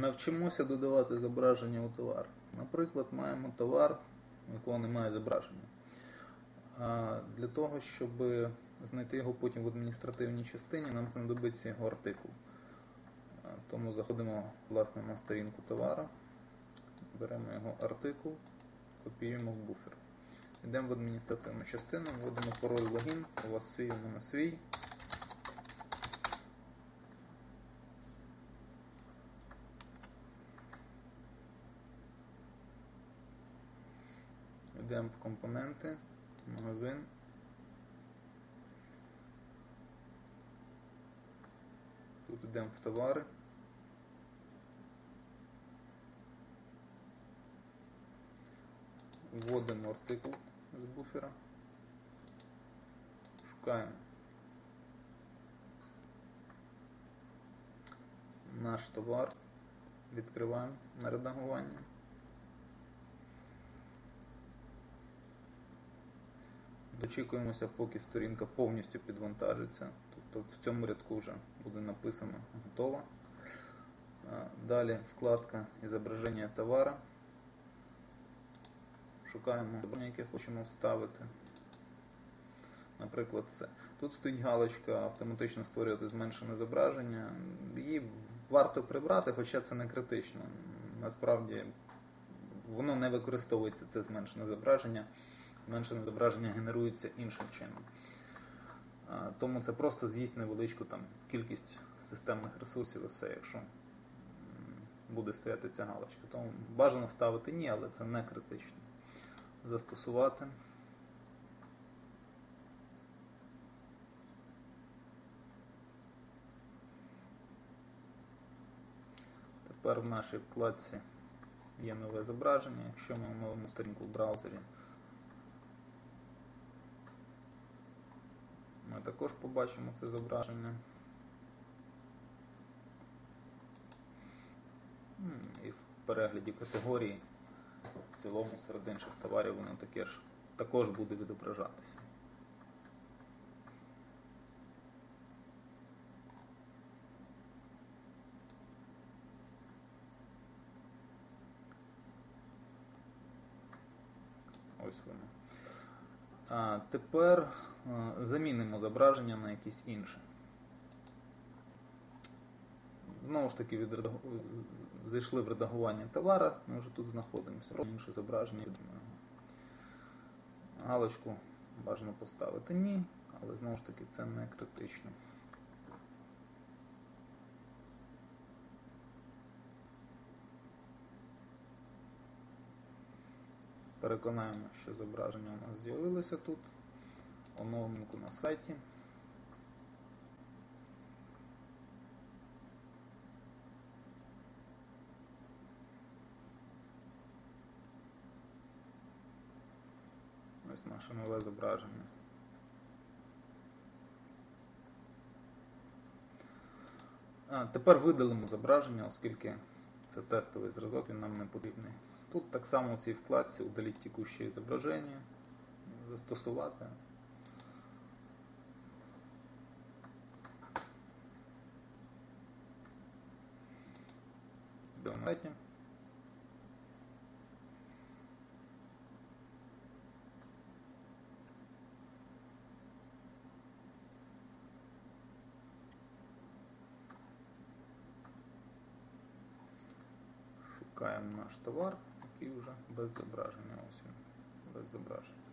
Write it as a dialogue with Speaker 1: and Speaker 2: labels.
Speaker 1: Навчимося додавати зображення у товар. Наприклад, маємо товар, у якого немає зображення. Для того, щоб знайти його потім в адміністративній частині, нам знадобиться його артикул. Тому заходимо власне, на сторінку товара, беремо його артикул, копіюємо в буфер. Йдемо в адміністративну частину, вводимо пароль логін, у вас свій, у мене свій. Йдемо в компоненти, магазин. Тут йдемо в товари. Вводимо артикул з буфера. Шукаємо наш товар. Відкриваємо на редагування. Дочікуємося, поки сторінка повністю підвантажиться. Тобто в цьому рядку вже буде написано готово. А, Далі вкладка Ізображення товара. Шукаємо яке хочемо вставити. Наприклад, це. Тут стоїть галочка автоматично створювати зменшене зображення. Її варто прибрати, хоча це не критично. Насправді воно не використовується це зменшене зображення. Зменшене зображення генерується іншим чином. Тому це просто з'їсть невеличку там, кількість системних ресурсів і все, якщо буде стояти ця галочка. Тому бажано ставити ні, але це не критично. Застосувати. Тепер в нашій вкладці є нове зображення. Якщо ми оновимо сторінку в браузері, ми також побачимо це зображення. І в перегляді категорії в цілому серед інших товарів воно таке ж також буде відображатися. Ось воно. Тепер замінимо зображення на якесь інше. Знову ж таки, від зайшли в редагування товара, ми вже тут знаходимося. Інше зображення. Галочку бажано поставити ні, але знову ж таки це не критично. Переконаємо, що зображення у нас з'явилося тут. Оновленку на сайті. Ось наше нове зображення. А, тепер видалимо зображення, оскільки це тестовий зразок, він нам не потрібний. Тут так само в цій вкладці удаліть текущее зображення, застосувати. Йдемо на сайті. Шукаємо наш товар, Який вже без зображення. Ось він, без зображення.